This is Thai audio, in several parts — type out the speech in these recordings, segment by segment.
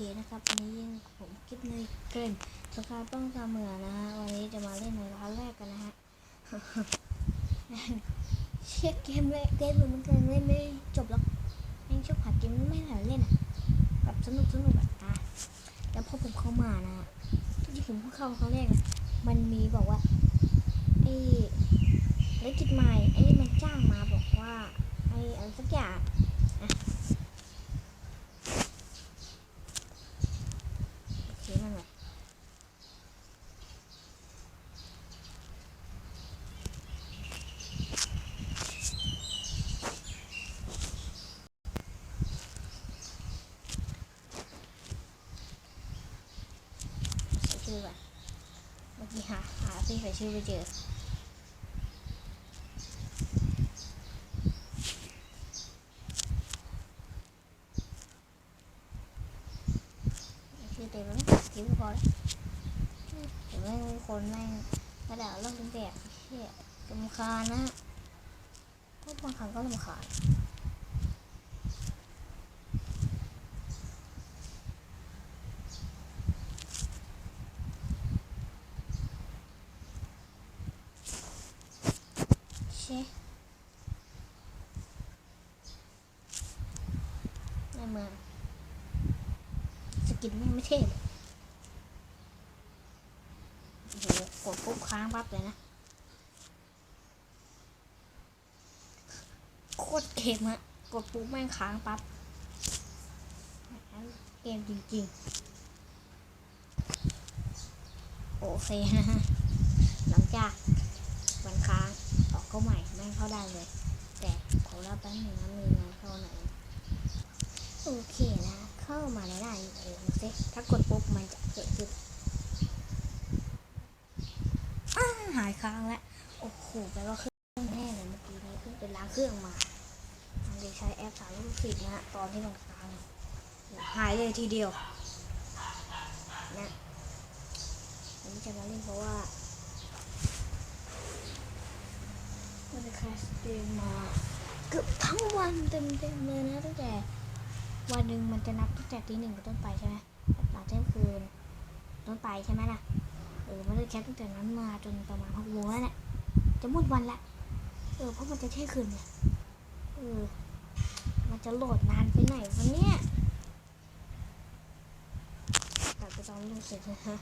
นะครับวันนี้ยังผมคิดในเกมสกายป้องกันเมืองนะฮะวันนี้จะมาเล่นในร้านแรกกันนะฮะเช็คเกมแรกเกมมือนกันเล่นไม่จบหรอกยังชอบผัดเกมไม่หาเล่นอะแบบสนุกสนุกอะอะแล้วพอผมเข้ามานะที่ผมเพิ่งเข้าครั้งแรกนมันมีบอกว่าไอ้ธุรกิจใหม่ไอ้มันจ้างมาบอกว่าไอ้อะไรสักอย่างอะ โอเคนั่นแหละใส่ ชื่อก่อนเมื่อกี้หาหาที่ใส่ชื่อไปเจอเต็มแล้วนะกินก็พอแล้ว เห็นไหมคนแม่งกระดาษเลิกเป็นแบบเชี่ยลำคาญนะพวกบางครั้งก็ลำคาญเช่ในเมืองส กินไม่เท่เลยโหกดปุ๊บค้างปั๊บเลยนะ โคตรเกมอะกดปุ๊บแม่งค้างปั๊บเกมจริงๆ โอเคนะฮะ หลังจากวันค้างออกก็ใหม่แม่งเข้าได้เลย แต่ขอรับแป๊บนึงนะมีงานเข้าไหน โอเคนะ เข้ามาในได้เองสิถ้ากดปุ๊บมันจะเกิดขึ้นหายค้างแล้วโอ้โหแปลว่าเครื่องแน่เลยเมื่อกี้นี้เพิ่งไปล้างเครื่องมาเด็กใช้แอปสามลูกศิษย์นะฮะตอนที่มันค้างหายเลยทีเดียวนะวันนี้จะมาเล่นเพราะว่ามันจะคาสเตรียมมาเกือบทั้งวันเต็มๆเลยนะตั้งแต่ วันหนึ่งมันจะนับตั้งแต่ตีหนึ่งเป็นต้นไปใช่ไหมหลังเที่ยงคืนต้นไปใช่ไหมล่ะเออมันเลยแคปตั้งแต่นั้นมาจนประมาณหกโมงแล้วเนี่ยจะหมดวันละเออเพราะมันจะเที่ยงคืนเนี่ยเออมันจะโหลดนานไปไหนวันเนี้ยแต่ก็ต้องรู้เสร็จนะฮะ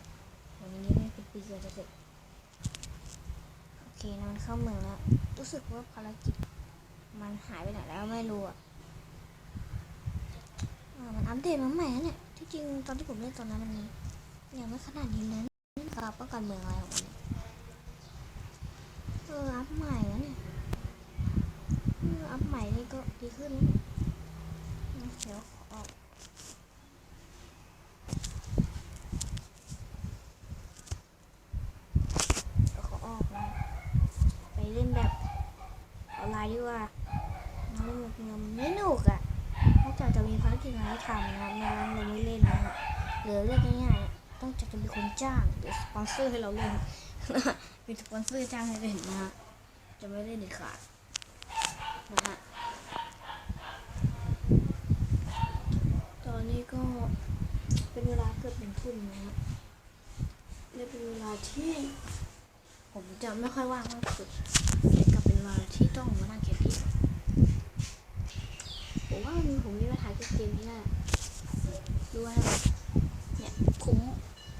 วันนี้ไม่เป็นปีเกินจะเสร็จโอเคนะมันเข้าเมืองแล้วรู้สึกว่าภารกิจมันหายไปไหนแล้วไม่รู้อะ มันอัปเดตมาใหม่นะเนี่ยที่จริงตอนที่ผมเล่นตอนนั้นมันยังไม่ขนาดนี้นะกับป้องกันเมืองอะไรของมันเอออัพใหม่แล้วเนี่ยอัพใหม่นี่ก็ดีขึ้นนะเดี๋ยวขอออกเดี๋ยวขอออกนะไปเล่นแบบออนไลน์ดีกว่าน้องเล่นแบบเงินไม่หนุกอะนอกจากจะมีภารกิจอะไรให้ทำนะครับไม่งั้นเราไม่เล่นนะฮะเหลือเรื่องง่ายๆ ต้อง จ้างหรือสปอนเซอร์ให้เราเล่นมีสปอนเซอร์จ้างให้เล่นนะฮะจะไม่เล่นเด็ดขาดนะฮะตอนนี้ก็เป็นเวลาเกือบหนึ่งทุ่มนะฮะและเป็นเวลาที่ ผมจะไม่ค่อยว่างมากสุดแต่กลับเป็นเวลาที่ต้องมานั่งแคสเกมผมว่าผมมีเวลาถ่ายเกมนี้แหละดูว่าเนี่ย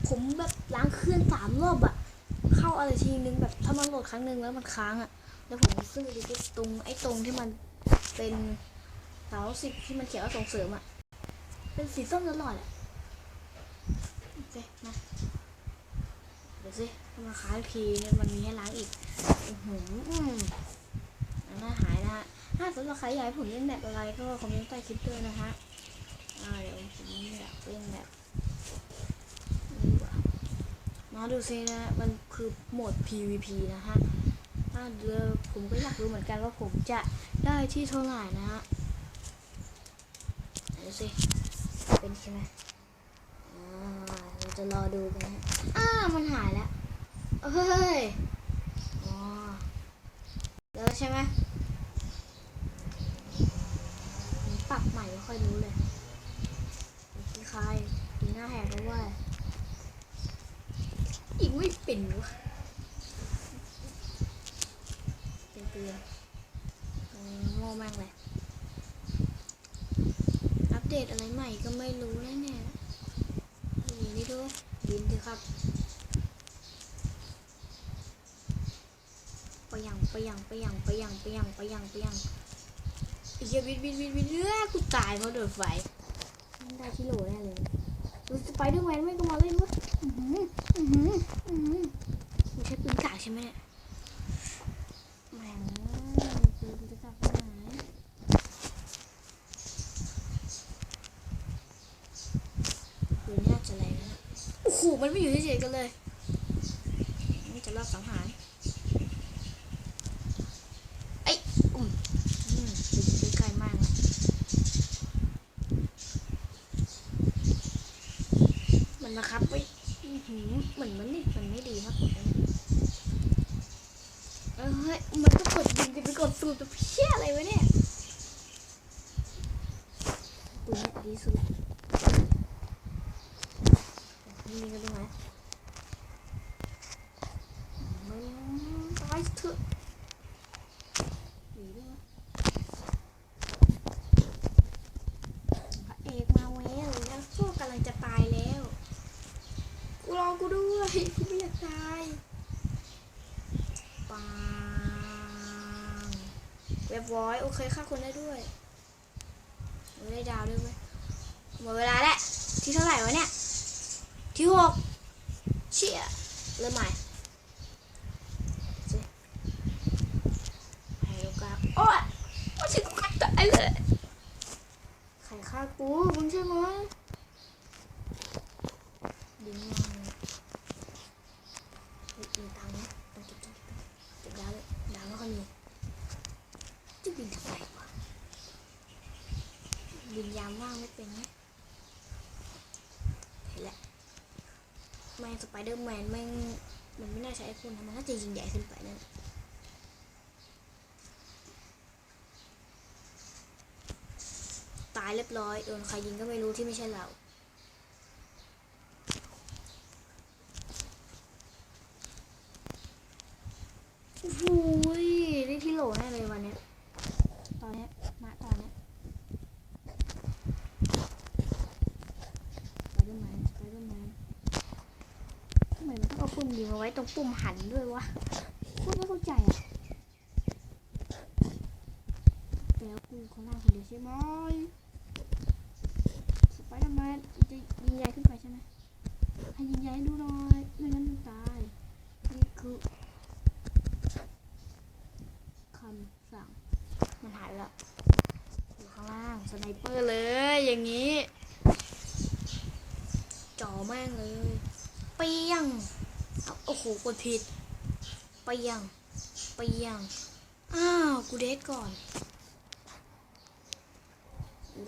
ผมแบบล้างเครื่องสามรอบอะเข้าอะไรทีนึงแบบถ้ามันโหลดครั้งหนึ่งแล้วมันค้างอะแล้วผมซื้อดีที่ตรงไอ้ตรงที่มันเป็นสาสิบที่มันเขียนว่าส่งเสริมอะเป็นสีส้มตลอดอะโอเคนะเดี๋ยวสิถ้ามาค้างอีกทีเนี่ยมันมีให้ล้างอีกโอ้โหอืมอันน่าหายนะฮะถ้าสำหรับใครอยากให้ผมเล่นแบบอะไรก็คอมเมนต์ใต้คลิปด้วยนะฮะอ่าเดี๋ยวผมอยากเล่นแบบ นี่ดีกว่า มาดูซินะ มันคือโหมด PVP นะฮะถ้าเดี๋ยวผมก็อยากรู้เหมือนกันว่าผมจะได้ที่เท่าไหร่นะฮะดูสิ เป็นใช่ไหมอ่าเราจะรอดูกันนะอ้ามันหายแล้ว เฮ้ยอ๋อเจอใช่ไหมผมปรับใหม่ไม่ค่อยรู้เลยคล้ายๆน้าแหกแล้วว่า ยิงไม่เป็นวะเป็นเกลือเออโง่มากเลยอัปเดตอะไรใหม่ก็ไม่รู้แน่แน่ๆนี่นี่ดูบินเถอะครับไปยังไปยังไปยังไปยังไปยังไปยังไปยังอ้เหี้ยบินบินบินบินเอ้อกูตายเพราะโดนไฟได้ที่โหลแน่เลย สไปเดอร์แมนไม่ก็มาเล่นวะอื้อหืออื้อหืออื้อหือไม่ใช่ปืนกากใช่ไหมเนี่ยแหม่งปืนจะกากไปไหนปืนยากจะแรงนะโอ้โหมันไม่อยู่เฉยๆกันเลย นี่จะรอบสังหารไอ้ยอุ้มอืมไปอยู่ใกล้ๆมากนะมันมาครับไว้อื้อหือ เหมือนมันนี่มันไม่ดีครับผมเออเฮ้ยมันก็กดยิงจะไปกดสูตรต่เพี้ยอะไรวะเนี่ยปืนเนี่ยดีสุดละมีกันตรงไหนมันตายเถอะหนีด้วยวะพระเอกมาแล้วแล้วพวกกำลังจะตายแล้ว กูรอกูด้วย กูไม่อยากตายปังเร้อยโอเคฆ่าคนได้ด้วยไม่ได้ดาวด้วยไหมหมดเวลาแล้วที่เท่าไหร่วะเนี่ย ที่หกเชี่ยเริ่มใหม่สิให้ลูกาโอ้ยโอ้ยฉันก็ตายเลยใครฆ่ากูมึงใช่ไหมดิงยังเฮ้ยมีตังค์นะต้องเก็บต้องเก็บเก็บดาวเลยดาวไม่ค่อยมีจะบินทำไมวะบินยามว่างไม่เป็นไงเห็นแล้ว แมงสไป เดอร์แมนไม่มันไม่น่าใช้ไอพ่นนมันน่าจะยิงใหญ่ขึ้นไปนั่นตายเรียบร้อยโดนใครยิงก็ไม่รู้ที่ไม่ใช่เราโอ้โหยได้ที่โหลแน่เลยวันเนี้ยตอนเนี้ยณตอนเนี้ยสไปเดอร์แมนสไปเดอร์แมน ทำไมมันต้องเอา ปุ่มยิงเอาไว้ตรงปุ่มหันด้วยวะคุณไม่เข้าใจอะแล้วกูข้างล่างคนเดียวใช่ไหมสไปเดอร์แมนจะยิงใหญ่ขึ้นไปใช่ไหมให้ยิงใหญ่ให้ดูหน่อยไม่งั้นมันตาย นี่คือคำสั่งมันหายไปแล้วอยู่ข้างล่างสไนเปอร์เลย อย่างนี้จ่อแม่งเลย เปียงเอาโอ้โห ก ดผิดเปียงเปียงอ้าว กูเดทก่อน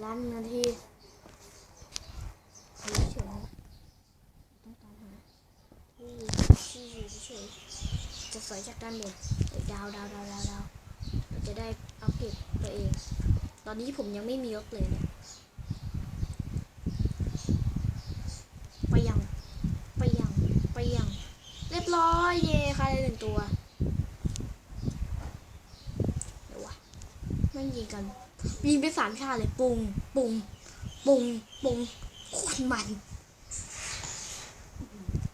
ล้านหนึ่งนาทีเขาเฉยต้องตามหาที่ที่อยู่เฉยจะสวยจากด้านบนเดาวดาวดาวดาวดาวเราจะได้อัปเกรดตัวเอง ตอนนี้ผมยังไม่มีรถเลยเนี่ยไปยัง ไปยังไปยังเรียบร้อยเย่ค่ะได้หนึ่งตัวเดี๋ยววะมันยิงกัน ยิงไปสามชาติเลยปุงปุงปุงปุงโคตรมัน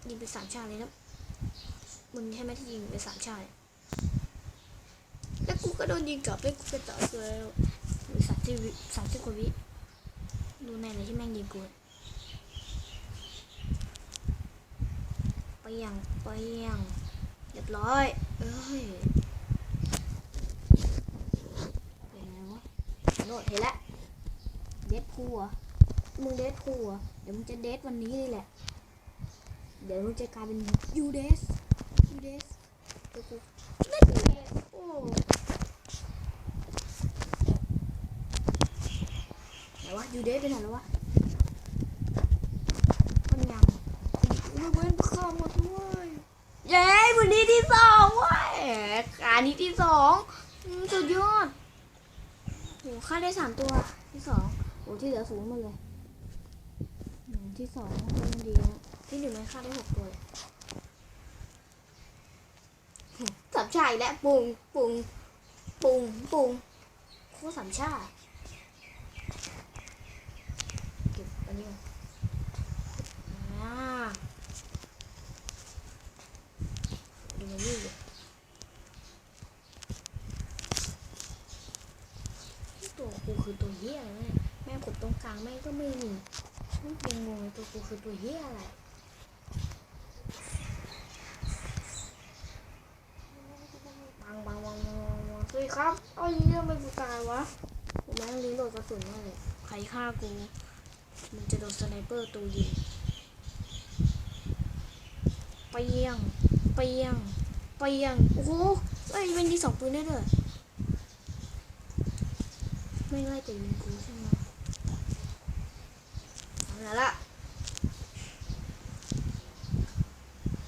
ยิงไปสามชาติเลยนะมึงใช่ไหมที่ยิงไปสามชาติแล้วกูก็โดนยิงกลับแล้วกูก็ต่อตัวแล้วหรือสามสิบสามสิบกว่าวิดูแน่เลยที่แม่งยิงกูไปยังไปยังเรียบร้อย เอ้ยเป็นไงวะโน ดเห็นแล้วเดทพูลเหรอมึงเดทพูลเหรอเดี๋ยวมึงจะเดทวันนี้เลยแหละ เดี๋ยวมึงจะกลายเป็นยูเดสยูเดสเดี๋ยวกูเดทโอ้ไหนวะยูเดสไปไหนแล้ววะมันยังไม่เว้นข้าวหมดด้วยเย้วันนี้ที่สองเว้ยการนี้ที่สองสุดยอด โหค่าได้สามตัวที่สองโอ้ที่เหลือศูนย์หมดเลยที่สองก็ยังดีนะที่หนึ่งไม่ฆ่าได้หกตัวสามชายและปุงปุงปุงปุงโคสามชาเก็บอันนี้ก่อนอ่าดูมันนี่ดิตัวกูคือตัวเหี้ยอะไรเนี่ยแม่งกดตรงกลางแม่งก็ไม่มี ไม่เป็นงงตัว กูคือตัวเหี้ยอะไรบังบังบังบังบังบังสวัสดีครับเอ้ยเรื่องไม่กูตายวะผมแม่งลิงโดดกระสุนมาเลยใครฆ่ากูมันจะโดนสไนเปอร์ตัวยิงเปียงเปียงเปียงโอ้โหเอ้ยเป็นที่สองปืนได้ด้วยไม่ไล่แต่ยิงกูใช่ไหมเอาละละ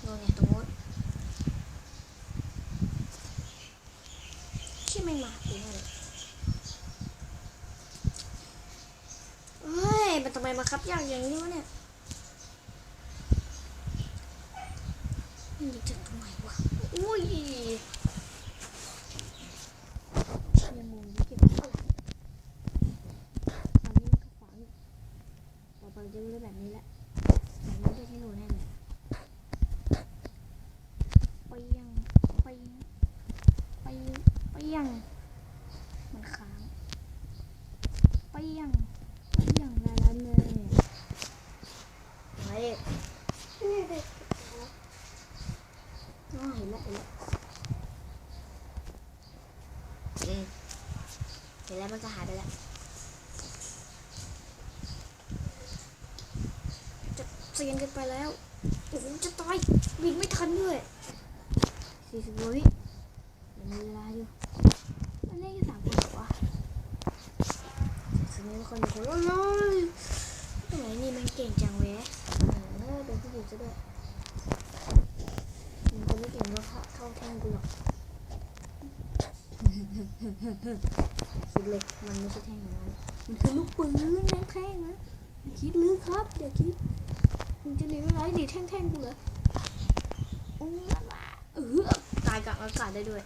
โน่นไงตรงโน้นชี่ไม่มาปีนี่เลยเฮ้ย มันทำไมมากอย่างนี้วะเนี่ยมันยิงจากตรงไหนวะ อุ้ยยังงงอยู่เก็บไม่ได้ตอนนี้มันก็ขวางอยู่ต่อไปจะไม่ได้แบบนี้แหละแบบนี้ได้ให้หนูแน่เลยไปยังไปยังไปไปยังมันค้างไปยังได้แล้วเลย เฮ้ยอ๋อเห็นแล้วเห็นแล้วอืมเห็นแล้วมันจะหายไปแล้วจะเซียนกันไปแล้วโอ้โหจะตายวิ่งไม่ทันด้วยสี่สิบวิยังมีเวลาอยู่ มันเล่นแค่สามคนเหรอวะสิ่งนี้มันคนอยู่คนละน้อยทำไมนี่มันเก่งจังเว้ยเออเป็นผู้หญิงซะด้วยมันจะไม่เก่งก็เท่าแท่งกูหรอก คิดเลยมันไม่ใช่แท่งอย่างนั้นมันคือลูกปืนนะแท่งนะคิดลึกครับอย่าคิดมึงจะหนีไม่ไรหนีแท่งๆกูเหรออู้ละละเออตายกลางอากาศได้ด้วย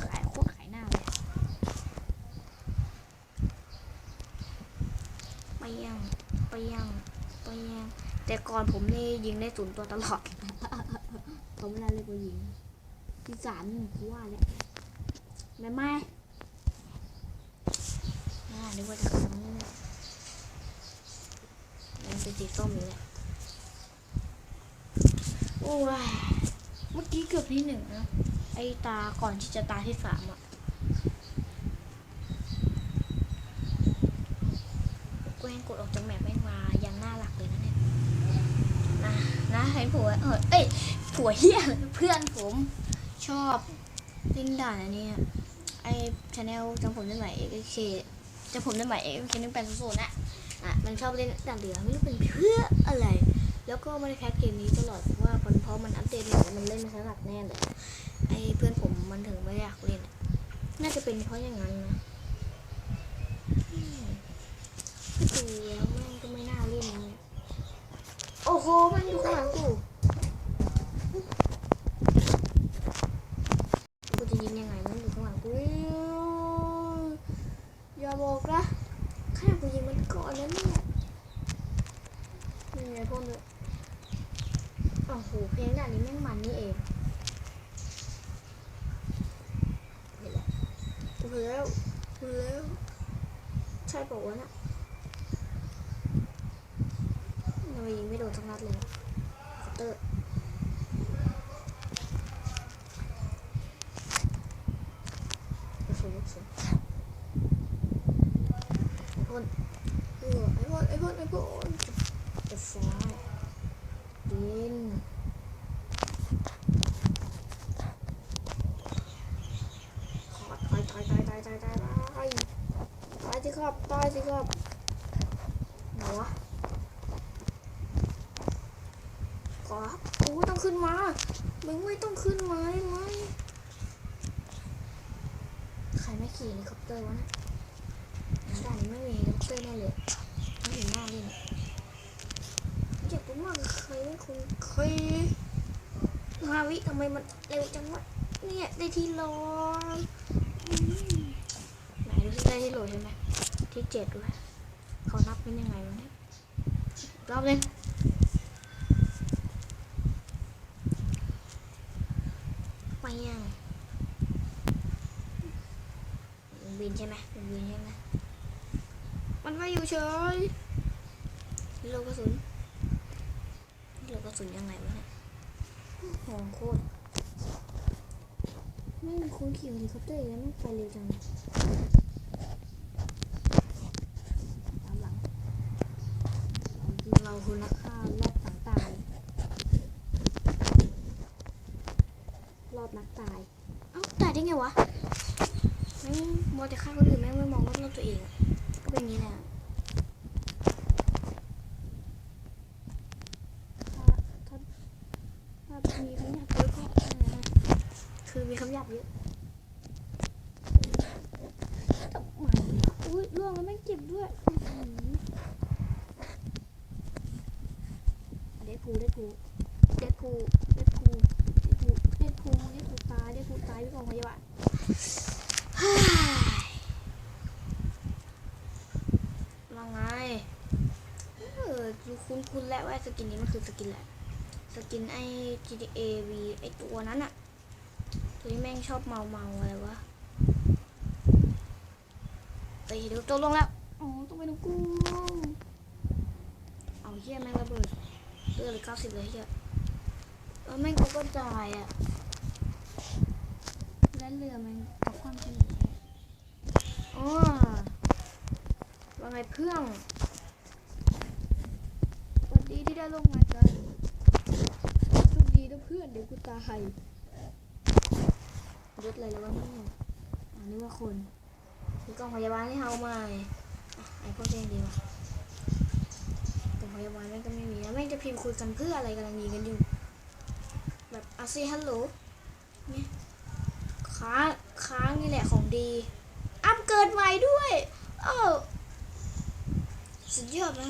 ขายโคตรขายหน้าเลยไปยังไปยังไปยังแต่ก่อนผมนี่ยิงได้ศูนย์ตัวตลอดผมเวลาเลยกูยิงที่สามกูว่าแล้วแม่ไม่ นึกว่าจะครั้งนี้เนี่ยยังเป็นสีส้มอยู่เลยโอ้ยเมื่อกี้เกือบที่หนึ่งนะ ไอตาก่อนที่จะตาที่สามอะกูยังกดออกจากแมปไม่มายันหน้าหลักเลยนะเนี่ยนะนะให้ผัวเออเอ้ยผัวเฮียเพื่อนผมชอบเล่นด่านอันนี้ไอชาแนลจำผมได้ไหมเอเค จำผมได้ไหมเอเคนึงเป็นศูนย์อะอะมันชอบเล่นด่านเหลือไม่รู้เป็นเพื่ออะไร แล้วก็ไม่ได้แคสเกมนี้ตลอดเพราะว่ามันเพราะมันอัปเดตใหม่แล้วมันเล่นไม่ถนัดแน่เลยไอ้เพื่อนผมมันถึงไม่อยากเล่น น่าจะเป็นเพราะอย่างนั้นนะอืมก็ดูแล้วม่งก็ไม่น่าเล่นนะโอ้โหมันอยู่ข้างหลังกูจะยิงยังไงมันอยู่ข้างหลังกูอย่าบอกนะแค่ กูยิงมันก่อนเนี่ยนี่ไงพวกนี้โอ้โหเพลงด่านนี้แม่งมันนี่เองเห็นแล้วเห็นแล้วเห็นแล้วใช่ปะวะน่ะทำไมยิงไม่โดนสักนัดเลยคัตเตอร์ ครับโอ้ยต้องขึ้นมามึงไม่ต้องขึ้นมาได้ไหมใครไม่ขี่เฮลิคอปเตอร์วะนะด่านนี้ไม่มีเฮลิคอปเตอร์แน่เลยไม่เห็นหน้าเลยคุ้นมากเคยไม่คุ้นเคยมาวิทำไมมันเร็วจังวะเนี่ยได้ที่รออืมไหนดูสิได้ที่โหลใช่ไหมที่เจ็ดด้วยเขานับเป็นยังไงวะเนี่ยรอบเลยไปยังมันบินใช่ไหมมันบินใช่ไหมมันไม่อยู่เฉยโลกกระสุนโลกกระสุนยังไงวะเนี่ยโหงโคตรไม่มีคนขี่เฮลิคอปเตอร์แล้วไมันไปเร็วจังตามหลังเราคนักฆ่ารอบต่างๆรอบนักตาย เอ้าตายได้ไงวะมัวแต่ฆ่าคนอื่นแม่งไม่มองรอบๆตัวเองอะก็เป็นอย่างนี้แหละ ถ้าถ้าถ้ามีคำหยาบเยอะก็นั่นแหละคือมีคำหยาบเยอะทำไมอุ้ยล่วงแล้วไม่เจ็บด้วยอื้อหืออะเด็ดพูเด็ดพูเด็ดพูเด็ดพูเด็ดพูเด็ดพูเด็ดพูตายเด็ดพูตายพี่กองพยาบาลเฮ้ยว่าไงเออดูคุ้นๆแล้วว่าสกินนี้มันคือสกินอะไรสกินไอ้ GTA V ไอ้ตัวนั้นอะ ตัวที่แม่งชอบเมาเมาๆอะไรวะตีเดี๋ยวตัวลงแล้วอ๋อต้องไปดูกูเอาเฮียแม่งระเบิดเลือดเหลยเก้าสิบเลยเฮียเออแม่งกูก็ตายอะและเรือแม่งตกความเฉลี่ยอ๋อว่าไงเพื่อนสวัสดีที่ได้ลงมากันโชคดีนะเพื่อนเดี๋ยวกูตาย รถอะไรแล้ววะเนี่ยอันนี้ว่าคนมีกล่องพยาบาลให้เฮาใหม่ไอ้พวกเองดีว่ะกล่องพยาบาลแม่งก็ไม่มีแล้วแม่งจะพิมพ์คุยกันเพื่ออะไรกำลังยิงกันอยู่ แบบอาซีฮัลโหลเนี่ยค้างค้างนี่แหละของดี อัพเกิดใหม่ด้วยเออสุดยอดไหม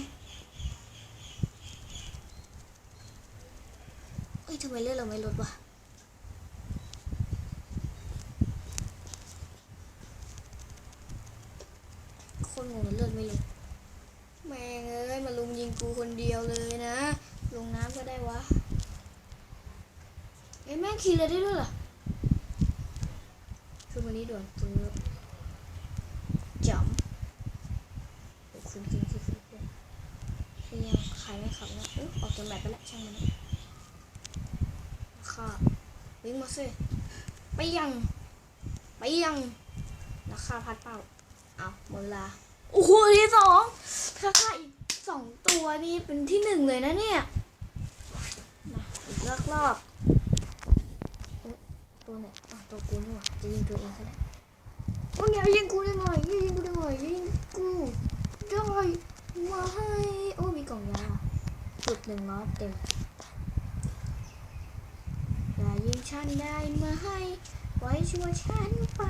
เอ้ยทำไมเลือดเราไม่ลดวะโคนงงเลือด ไม่ลดแม่งเอ้ยมาลุมยิงกูคนเดียวเลยนะ ลงน้ำก็ได้วะไอ้ยแม่งขี่เลยได้ด้วยเหรอคือวันนี้ด่วนปื๊บจ๋อมโอ้คุณจริงที่สุดเลยคือยังใครไม่ขับนะเออออกจากแบบไปแล้วช่างมันค่ะวิ่งมาสิไปยัง ไปยังราคาพัดเปล่า เอาหมดเวลา โอ้โหที่สองถ้าค่าอีกสองตัวนี่เป็นที่หนึ่งเลยนะเนี่ยมาอีกรอบรอบตัวไหนอะตัวกูนี่หว่าจะยิงตัวเองก็ได้โอ้ยยิงกูได้หน่อยย่ายิงกูได้หน่อยย่ายิงกูได้มาให้โอ้มีกล่องยาจุดหนึ่งร้อยเต็มอย่ายิงฉันได้มาให้ปล่อยชัวฉันไป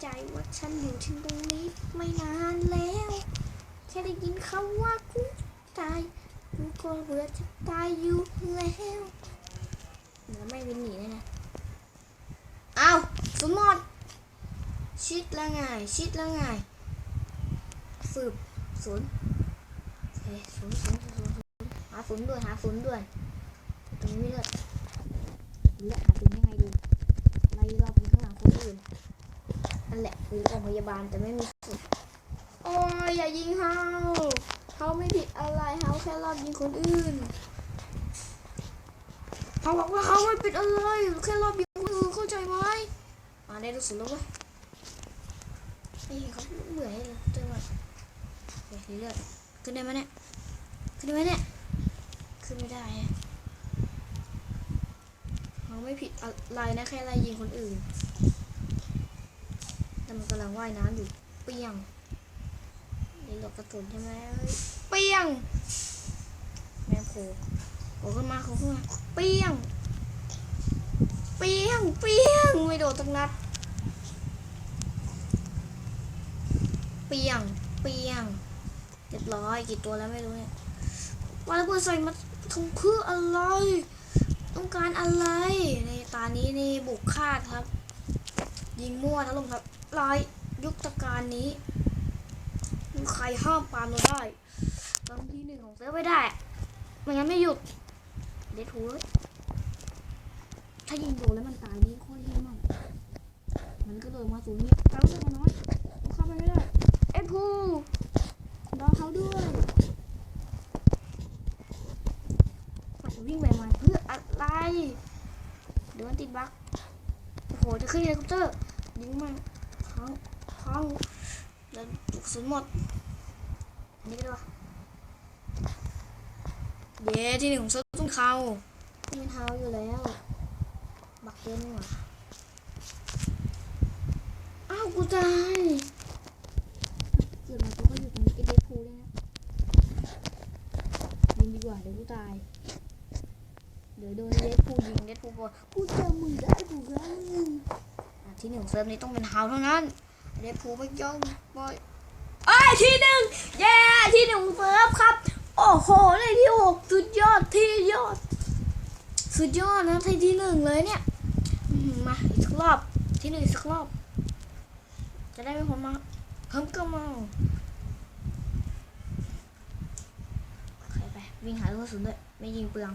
ใจว่าฉันอยู่ที่ตรงนี้ไม่นานแล้ว แค่ได้ยินคำว่ากูตายกูก็เบื่อจะตายอยู่แล้วเดี๋ยวไม่วินหนีเลยนะเอาสมมติชิดล้วไงชิดล้วไงสืบศูนย์เฮ้ยศูนย์ศูนย์ศูนย์ศูนย์หาศูนย์ด่วนหาศูนย์ด่วนตรงนี้ไม่เลือดเลือกหาถึงยังไงดีไล่รอบเป็นข้างหลังคนอื่นนั่น แหละคือโรงพยาบาลแต่ไม่มีสุดโอ้ยอย่ายิงเฮาเขาไม่ผิดอะไรเฮาแค่รอบยิงคนอื่นเขาบอกว่าเขาไม่ผิดอะไรแค่รอบยิงคนอื่นเข้าใจไหมอ่าได้รู้สึกแล้วเว้ยนี่เขาเบื่อให้เราเจอมาเดี๋ยวเลือดขึ้นได้ไหมเนี่ยขึ้นได้ไหมเนี่ยขึ้นไม่ได้ฮะเขาไม่ผิดอะไรนะแค่ไล่ยิงคนอื่น แต่มันกำลังว่ายน้ำอยู่เปี้ยงนี่หลบกระสุนใช่ไหมเปี้ยง แม่โผล่โผล่ขึ้นมาโผล่ขึ้นมาเปี้ยง เปี้ยง เปี้ยง ไม่โดนตั้งนัด เปี้ยง เปี้ยง เรียบร้อยกี่ตัวแล้วไม่รู้เนี่ยไปปาระเบิดใส่มาทงเพื่ออะไร ต้องการอะไร ในตานี้นี่บุกคาดครับ ยิงมั่วนะลงครับ ลายยุคตการนี้ใครห้ามปามเราได้ตอนที่หนึ่งของเซิร์ฟไม่ได้ไม่งั้นไม่หยุด เด็ดหูถ้ายิงโดนแล้วมันตายนี่โคตรเยี่ยมมากมันก็โดนมาสูงนี้แล้วเลือดมันน้อยเข้าไปไม่ได้เอ็ดพูรอเขาด้วยวิ่งไปมาเพื่ออะไร เดี๋ยวมันติดบักโอ้โหจะขึ้นเฮลิคอปเตอร์ยิงมัน พังพังแล้วจุกสุนหมดอันนี้ก็ได้วะเย้ที่หนึ่งของเซิร์ฟต้องเขาไม่เท้าอยู่แล้ว บักเกินนี่หว่าอ้าวกูตายเกิดมากูก็อยู่ตรงนี้ไอเดฟพูเลยนะยิงดีกว่าเดี๋ยวกูตาย เดี๋ยวโดนเดฟพูยิงเดฟพูบอกกูเจอมึงได้กูกันอะ ที่หนึ่งเซิร์ฟนี้ต้องเป็นเฮาเท่านั้นเดฟพูไม่ยอมปล่อยไอ้ยที่หนึ่งเย้ที่หนึ่งเซิร์ฟครับ โอ้โหในที่หกสุดยอดที่ยอด สุดยอดนะที่ที่หนึ่งเลยเนี่ยมาอีกสักรอบที่หนึ่งอีกสักรอบ จะได้ไม่พ้นมาเพิ่มก็มาใครไปวิ่งหาลูกกระสุนด้วยไม่ยิงเปลือง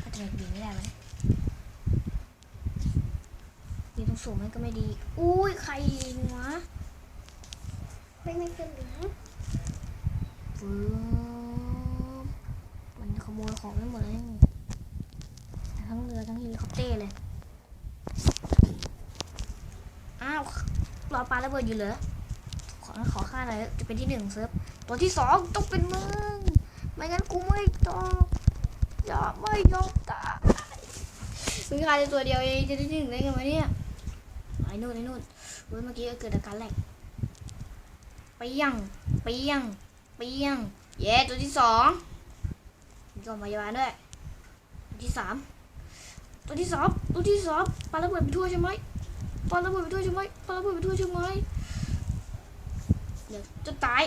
ถ้าจะยิงไม่ได้ไหมยิงตรง สูงมันก็ไม่ดี อุ้ยใครยิงวะไม่ไม่ขึ้นนะฟืบมันขโมยของไปหมดเลยทั้งเรือทั้งเฮลิคอปเตอร์เลย อ้าวรอปลาระเบิดอยู่เหรอขอขอค่าหน่อยจะเป็นที่หนึ่งเซิร์ฟตัวที่สองต้องเป็นมึง ไม่งั้นกูไม่ตอบอย่าไม่ยอมตายมึงขายได้ตัวเดียวเองจะได้ที่หนึ่งได้ไงวะเนี่ย นู่นไอ้นู่นเว้ยเมื่อกี้เกิดอาการแหลกไปยังไปยังไปยังเย้ตัวที่สองมีกล่องพยาบาลด้วยตัวที่สามตัวที่สองตัวที่สองปาระเบิดไปทั่วใช่ไหมปาระเบิดไปด้วใช่ไหมปาระเบิดไปด้วใช่ไหมเดี๋ยวจะตาย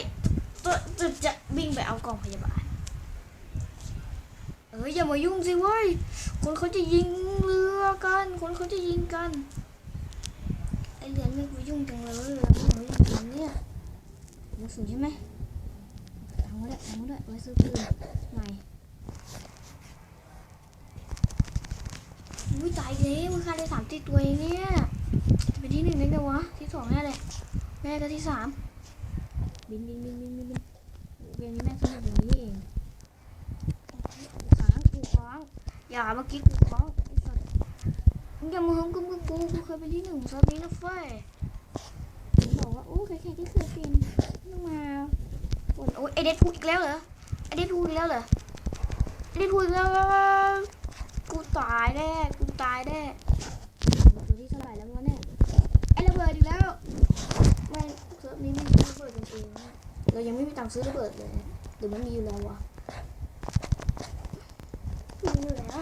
จะจะจะวิ่งไปเอากล่องพยาบาลเอ้ยอย่ามายุ่งสิเว้ยคนเขาจะยิงเรือกัน คนเขาจะยิงกัน ไอเรือนไม่ไป ยุ่งจังเลยเรือไม่ไปยุ่งจริงเนี่ยมือสูงใช่ไหมทำมาด้วยทำมาด้วยไว้ซื้อปืนใหม่อุ้ยตายแล้วมึงฆ่าได้สามตีตัวเองเนี่ยจะเป็นที่หนึ่งได้ไงวะที่สองแน่เลยแม่ก็ที่สามบินบินบินบินบินบินเกมนี้แม่สนุกอย่างนี้เองค้างกูค้างอย่าเมื่อกี้กูค้างไอ้สัสมึงอย่ามาหึงกูมึงกูกูเคยเป็นที่หนึ่งซิร์ฟนี้นะเฟ้ย งบอกว่าโอ้ใครๆที่เคยเป็นมึงมาโอ้ยโอ้ยไอเด็ดพูดอีกแล้วเหรอไอเด็ดพูดอีกแล้วเหรอไอเด็ดพูดอีกแล้วกูตายแน่กูตายแน่ตัวที่เท่าไหร่แล้ววะเนี่ยไอ้ระเบิดอีกแล้วไม่เซิร์ฟนี้ไม่มีระเบิดจริงๆนะเรายังไม่มีตังค์ซื้อระเบิดเลยหรือมันมีอยู่แล้ววะมีอยู่แล้ว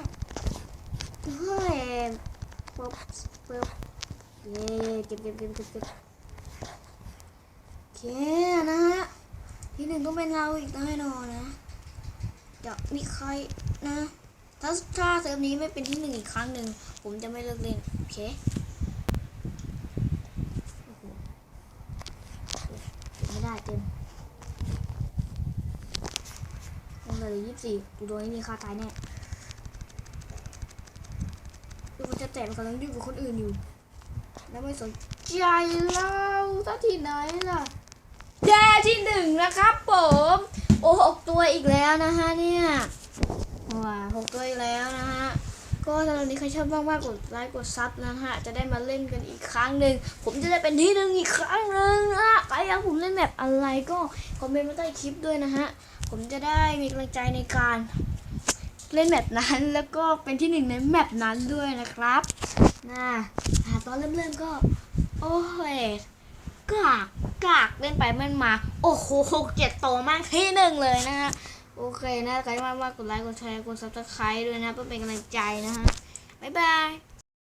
เฮ้ยปุ๊บปุ๊บเย้เก็บเก็บเก็บเก็บ เคนะฮะที่หนึ่งต้องเป็นเราอีกแน่นอนนะจะมีใครนะ ถ้าถ้าเซิร์ฟนี้ไม่เป็นที่หนึ่งอีกครั้งหนึ่งผมจะไม่เลิกเล่นโอเคไม่ได้เต็มยังเลยยี่สิบสี่กูโดนไม่มีค่าตายแน่ดูมันจะแตกมันกำลังยุ่งกับคนอื่นอยู่ แล้วไม่สนใจเราถ้าที่ไหนล่ะ แย่ที่หนึ่งนะครับผม โอ้หกตัวอีกแล้วนะฮะเนี่ยว้าหกตัวอีกแล้วนะฮะ ก็สำหรับนี้ใครชอบมากๆกดไลค์กดซับนะฮะ จะได้มาเล่นกันอีกครั้งหนึ่ง ผมจะได้เป็นที่หนึ่งอีกครั้งหนึ่งนะฮะใครอยากผมเล่นแบบอะไรก็คอมเมนต์มาใต้คลิปด้วยนะฮะ ผมจะได้มีกำลังใจในการเล่นแมปนั้นแล้วก็เป็นที่หนึ่งในแมปนั้นด้วยนะครับนะอ่าตอนเริ่มๆก็ โอ้ย กากกากเล่นไปเล่นมา โอ้โหหกเจ็ดโตมากที่หนึ่งเลยนะฮะ โอเคนะใครมากๆกดไลค์ กดแชร์ กดซับสไครต์ด้วยนะ เพื่อเป็นกำลังใจนะฮะ บ๊ายบาย